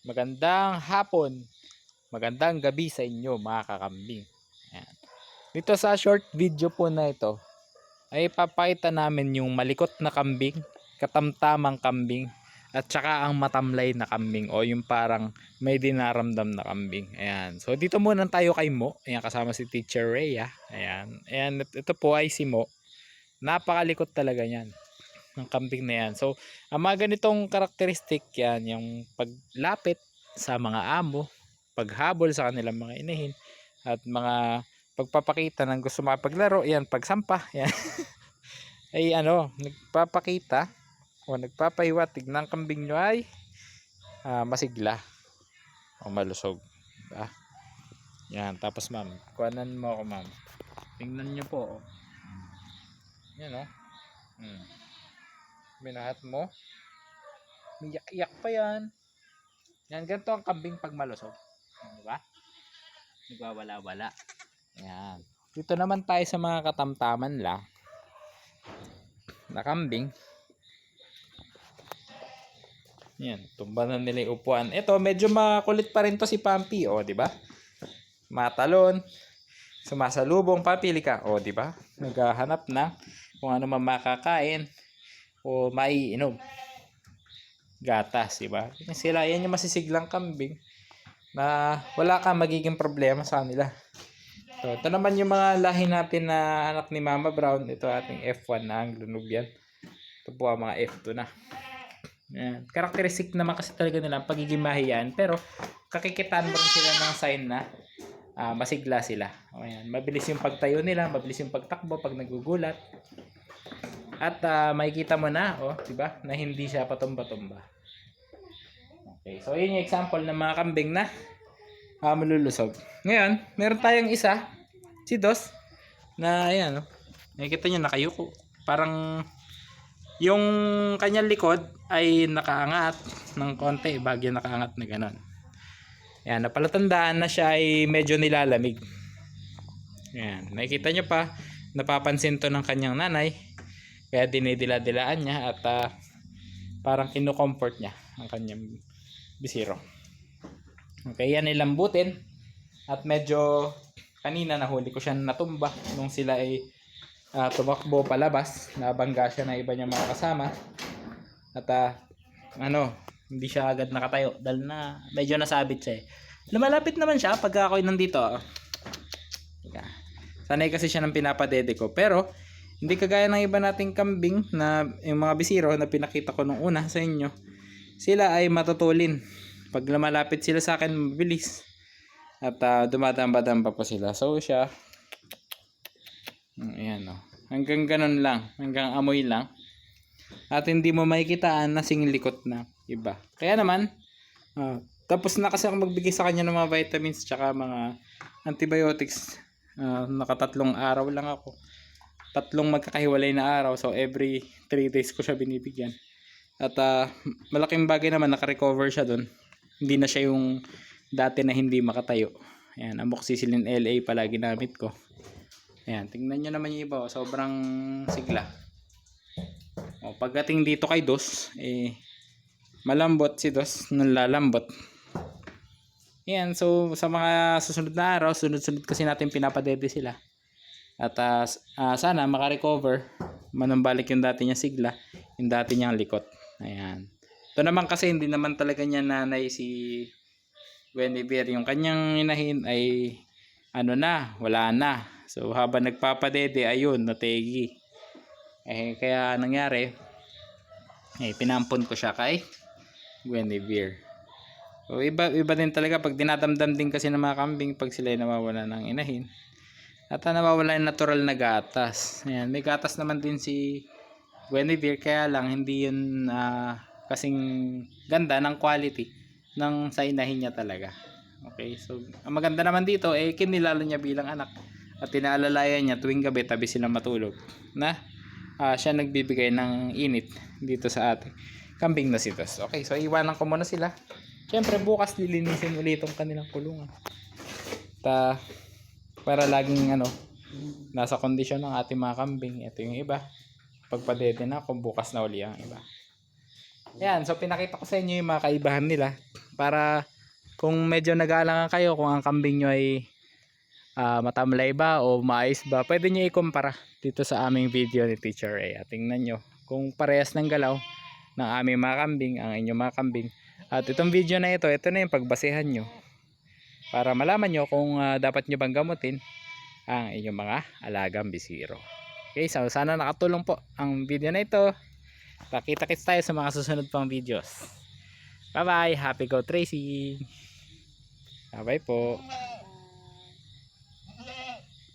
magandang hapon, magandang gabi sa inyo mga kakambing. Ayan. Dito sa short video po na ito, ay papakita namin yung malikot na kambing, katamtamang kambing, at saka ang matamlay na kambing o yung parang may dinaramdam na kambing. Ayan. So dito muna tayo kay Mo. Ayan kasama si Teacher Rhea. Ayan. Ayan ito po ay si Mo. Napakalikot talaga niyan ng kambing na yan. So ang mga ganitong karakteristik yan, yung paglapit sa mga amo, paghabol sa kanilang mga inahin, at mga pagpapakita ng gusto mapaglaro, yan, pagsampa, yan. ay ano, nagpapakita o nagpapahiwatig ng kambing nyo ay ah, masigla o malusog. Diba? Yan, tapos ma'am, kuhanan mo ako ma'am. Tingnan nyo po. oh. Yan o. Hmm. Minahat mo. Iyak-iyak pa yan. Yan, ganito ang kambing pag malusog. Di ba? Nagwawala-wala. Yan. Dito naman tayo sa mga katamtaman lang. Na kambing. Yan, tumba na nila yung upuan. Ito, medyo makulit pa rin to si Pampi, o, di ba? Matalon. Sumasalubong, papili ka, o, di ba? Naghahanap na kung ano man makakain o maiinom. Gatas, di ba? Sila, yan yung masisiglang kambing na wala kang magiging problema sa kanila. So, ito naman yung mga lahi natin na anak ni Mama Brown. Ito ating F1 na Anglo Nubian. Ito po ang mga F2 na. Yan. Characteristic naman kasi talaga nila ang pagiging mahiyan. Pero kakikitaan mo rin sila ng sign na ah, masigla sila. O yan. Mabilis yung pagtayo nila, mabilis yung pagtakbo pag nagugulat. At ah, makikita mo na, oh, 'di ba? Na hindi siya patumba-tumba. Okay, so yun yung example ng mga kambing na ah, malulusog. Ngayon, meron tayong isa, si Dos, na ayan, oh. Nakikita nyo, nakayuko. Parang yung kanyang likod ay nakaangat ng konti, bagyo nakaangat na ganon. Ayan, napalatandaan na siya ay medyo nilalamig. Ayan, nakikita nyo pa, napapansin to ng kanyang nanay. Kaya dinidila-dilaan niya at ah, parang kinukomfort niya ang kanyang bisiro. Okay, yan nilambutin. At medyo kanina nahuli ko siya natumba nung sila ay ah, tumakbo palabas. Nabangga siya na iba niya mga kasama. At ah, ano, hindi siya agad nakatayo dahil na medyo nasabit siya eh. Lumalapit naman siya pag ako'y nandito. Sanay kasi siya ng pinapadede ko. Pero, hindi kagaya ng iba nating kambing na yung mga bisiro na pinakita ko nung una sa inyo. Sila ay matutulin. Pag lumalapit sila sa akin, mabilis. At uh, dumadamba-damba pa sila. So, siya, Mm, ayan o. Hanggang ganun lang. Hanggang amoy lang. At hindi mo makikitaan na singlikot na iba. Kaya naman, ah, tapos na kasi ako magbigay sa kanya ng mga vitamins tsaka mga antibiotics. Ah, nakatatlong araw lang ako. Tatlong magkakahiwalay na araw. So, every 3 days ko siya binibigyan. At ah, malaking bagay naman, nakarecover siya doon. Hindi na siya yung dati na hindi makatayo. Ayan, amoxicillin LA pala ginamit ko. Ayan, tingnan nyo naman yung iba. oh, Sobrang sigla. O, pagdating dito kay Dos, eh, malambot si Dos, nalalambot. Ayan, so sa mga susunod na araw, sunod-sunod kasi natin pinapadede sila. At s- ah, sana makarecover, manumbalik yung dati niya sigla, yung dati niyang likot. Ayan. Ito naman kasi hindi naman talaga niya nanay si Guinevere. Yung kanyang inahin ay ano na, wala na. So habang nagpapadede, ayun, nategi. Eh, kaya nangyari, eh, pinampon ko siya kay Guinevere. So, iba, iba din talaga pag dinadamdam din kasi ng mga kambing pag sila nawawala ng inahin. At nawawala yung natural na gatas. Ayan, may gatas naman din si Guinevere kaya lang hindi yun ah, kasing ganda ng quality ng sa inahin niya talaga. Okay, so ang maganda naman dito eh kinilala niya bilang anak at tinaalalayan niya tuwing gabi tabi sila matulog na ah, siya nagbibigay ng init dito sa ating kambing na si Tos. Okay, so iwanan ko muna sila. Siyempre bukas lilinisin ulit itong kanilang kulungan. Ta para laging ano nasa kondisyon ng ating mga kambing. Ito yung iba. Pagpadede na kung bukas na uli ang iba. Yan, so pinakita ko sa inyo yung mga kaibahan nila para kung medyo nag-aalangan kayo kung ang kambing nyo ay ah, matamlay ba o maayos ba, pwede nyo ikumpara dito sa aming video ni Teacher Ray. At tingnan nyo kung parehas ng galaw ng aming mga kambing, ang inyong mga kambing. At itong video na ito, ito na yung pagbasehan nyo para malaman nyo kung ah, dapat nyo bang gamutin ang inyong mga alagang bisiro. Okay, so sana nakatulong po ang video na ito. Pakita-kits tayo sa mga susunod pang videos. Bye-bye! Happy go tracing! Bye-bye po!